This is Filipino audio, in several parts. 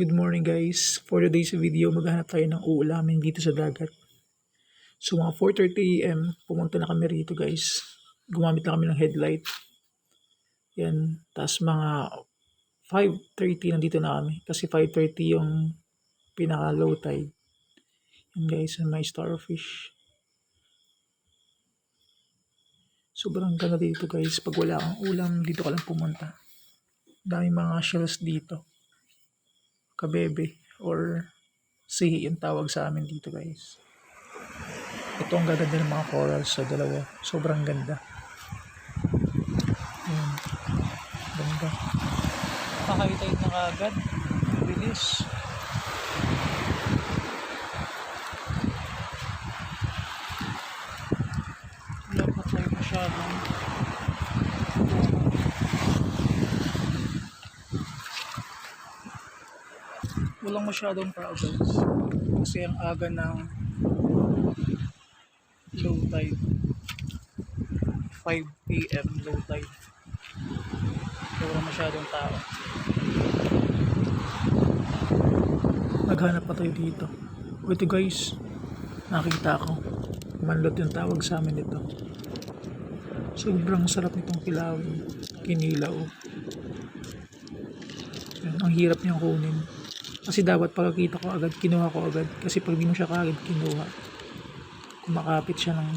Good morning guys. For today's video, maghanap tayo ng uulamin dito sa dagat. So mga 4.30 am, pumunta na kami rito guys. Gumamit na kami ng headlight. Yan. Tapos mga 5.30 nandito na kami. Kasi 5.30 yung pinaka low tide. Yan guys, may starfish. Sobrang ganda dito guys. Pag wala kang ulam, dito ka lang pumunta. Dami mga shells dito kabebe or sihi yung tawag sa amin dito guys. Ito ang gaganda ng mga corals sa dalawa. Sobrang ganda. Ayan. Ganda. Pakahitay na kagad. Bilis. Pa tayo masyadong walang masyadong tao guys kasi ang aga ng low tide. 5 p.m. low tide. So walang masyadong tao. Naghanap pa tayo dito. O ito guys. Nakita ko. Manlot yung tawag sa amin ito sobrang sarap nitong kilawin. Kinilaw. Ang hirap niyang kunin kasi dapat pagkakita ko agad, kinuha ko agad. Kasi pag di mo siya kaagad kinuha, kumakapit siya ng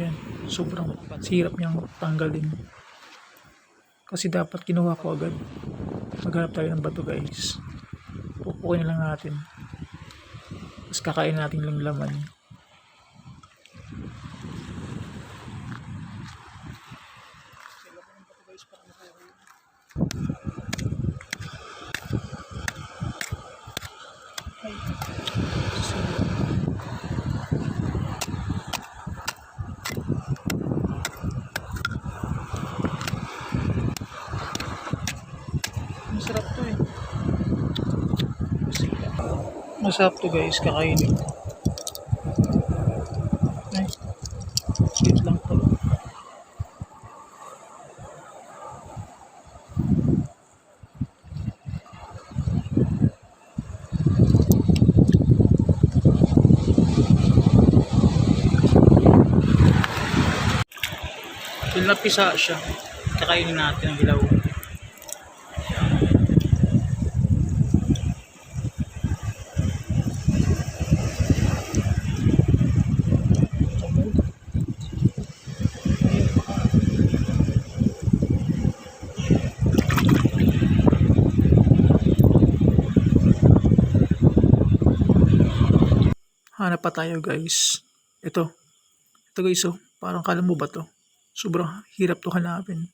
yan, sobrang hirap niyang tanggalin. Kasi dapat kinuha ko agad. Maghanap tayo ng bato guys. Pupukin na lang natin. Tapos kakain natin lang laman. Masarap to eh. Masarap to guys, kakainin. Ay, wait lang Yung napisa siya, kakainin natin ang hilaw. Hanap pa tayo guys. Ito. Ito guys oh. Parang kala mo ba to? Sobrang hirap to hanapin.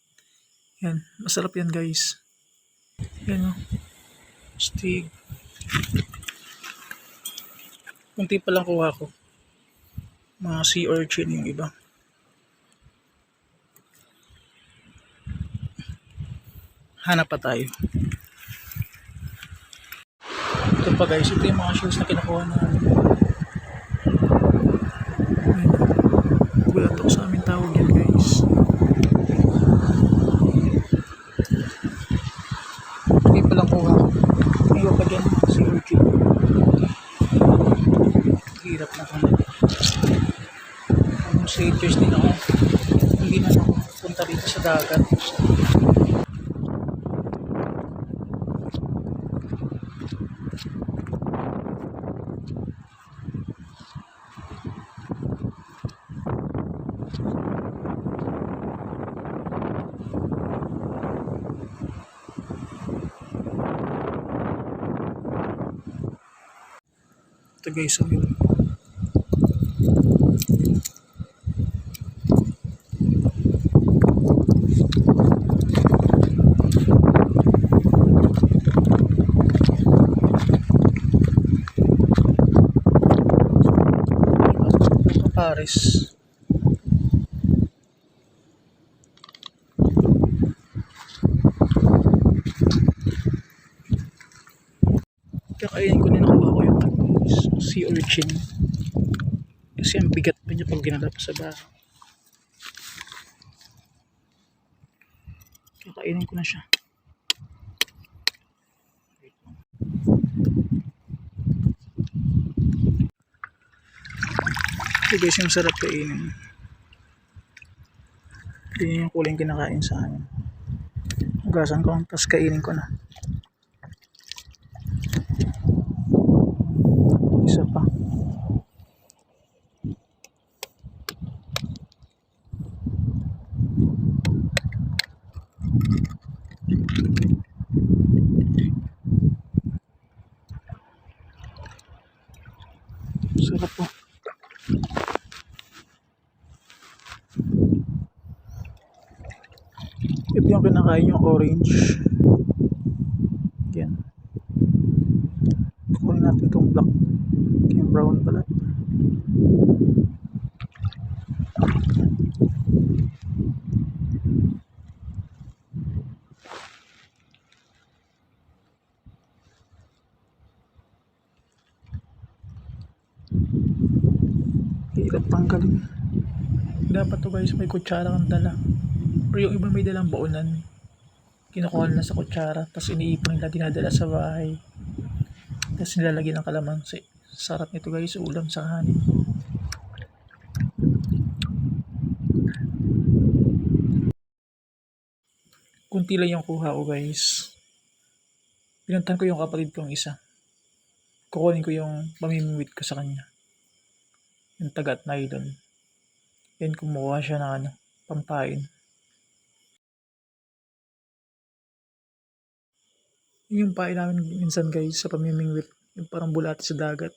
Yan. Masarap yan guys. Yan oh. Stig. Kunti pa lang kuha ko. Mga sea urchin yung iba. Hanap pa tayo. Ito pa guys. Ito yung mga shoes na kinukuha namin. Ayan. Bulatok sa amin tawag yan guys. Hindi pa lang kuha. Iwa pa dyan si Urchin. Hirap na kami. Ang sages din ako. Hindi na ako punta dito sa dagat. Ito guys, so yun. Ito Paris. Kakainin ko na nakuha ko yung ano, sea urchin. Kasi ang bigat pa niya pag ginala sa baho. Kakainin ko na siya. Ito guys yung sarap kainin. Yun yung kulay kinakain sa amin. Hugasan ko, tapos kainin ko na. Isa pa. Sarap po. Ito yung kinakain yung orange. Yan. Kunin natin itong black. Yung brown pala. Hirap tanggalin. Dapat to guys may kutsara kang dala. Pero yung iba may dalang baunan. Kinukuha nila sa kutsara. Tapos iniipon nila dinadala sa bahay. Tapos nilalagyan ng kalamansi. Sarap nito guys. Ulam sa kanin. Kunti lang yung kuha ko guys. Pinuntan ko yung kapatid kong isa. Kukunin ko yung pamimingwit ko sa kanya. Yung tagat nylon. Yan kumuha siya ng ano, pampain. Yun yung pain namin minsan guys sa pamimingwit. Yung parang bulati sa dagat.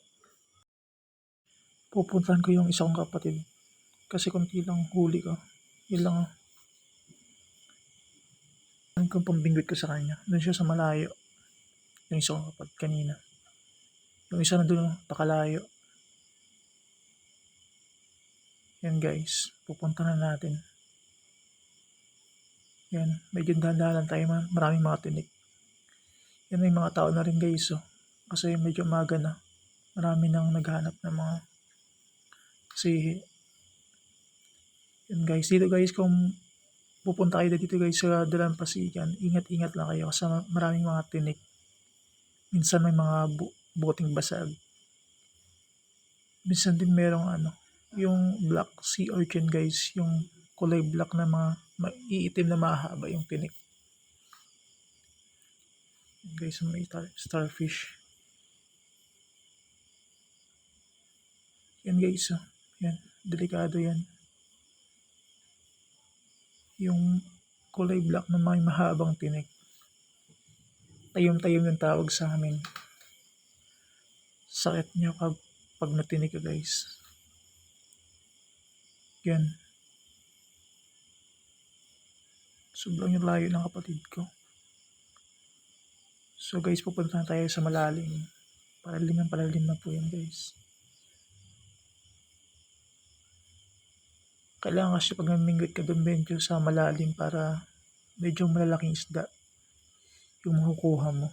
Pupuntahan ko yung isa kong kapatid. Kasi konti lang huli ko. Yun lang. oh. Ano kong pambingwit ko sa kanya. Doon siya sa malayo. Yung isa kong kapatid kanina. Yung isa na doon, pakalayo. Yan guys, pupunta na natin. Yan, medyo dahan-dahan tayo, ma- maraming mga tinik. Yan may mga tao na rin guys, oh. Kasi medyo maga na. Marami nang naghanap ng mga sihi. Yan guys, dito guys, kung pupunta kayo dito guys sa Dalampasigan, ingat-ingat lang kayo kasi maraming mga tinik. Minsan may mga bu- buting basag. Minsan din merong ano, yung black sea urchin guys, yung kulay black na mga maiitim na mahaba yung tinik. Guys, may star- starfish. Yan guys, oh. yan, delikado yan. Yung kulay black na may mahabang tinik. Tayom-tayom yung tawag sa amin. Sakit niya pag, pag natinig ka guys. Yan. Sobrang yung layo ng kapatid ko. So guys, pupunta na tayo sa malalim. Palalim ng palalim na po yan guys. Kailangan kasi pag namingwit ka doon medyo sa malalim para medyo malalaking isda yung makukuha mo.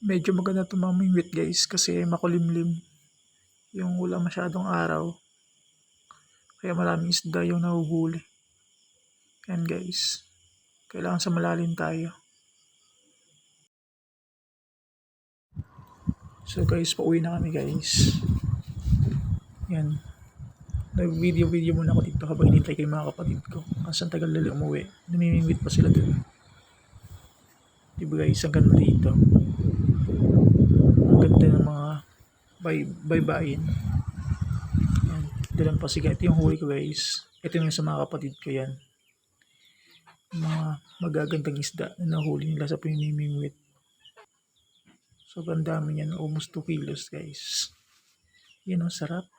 Medyo maganda ito mamingwit guys kasi makulimlim. Yung wala masyadong araw. Kaya maraming isda yung nahuhuli. Yan guys. Kailangan sa malalim tayo. So guys, pauwi na kami guys. Yan. Nag-video-video muna ako dito habang hinintay ko yung mga kapatid ko. Kasi ang tagal nila umuwi. Namimingwit pa sila dun. Diba guys, ang ganda dito. Ang ganda ng mga bay baybayin. Yan. Dalang pasigan. Ito yung huli ko guys. Ito yung sa mga kapatid ko yan. Mga magagandang isda na nahuli nila sa pinimingwit. Sobrang dami yan. Almost 2 kilos guys. Yan ang sarap.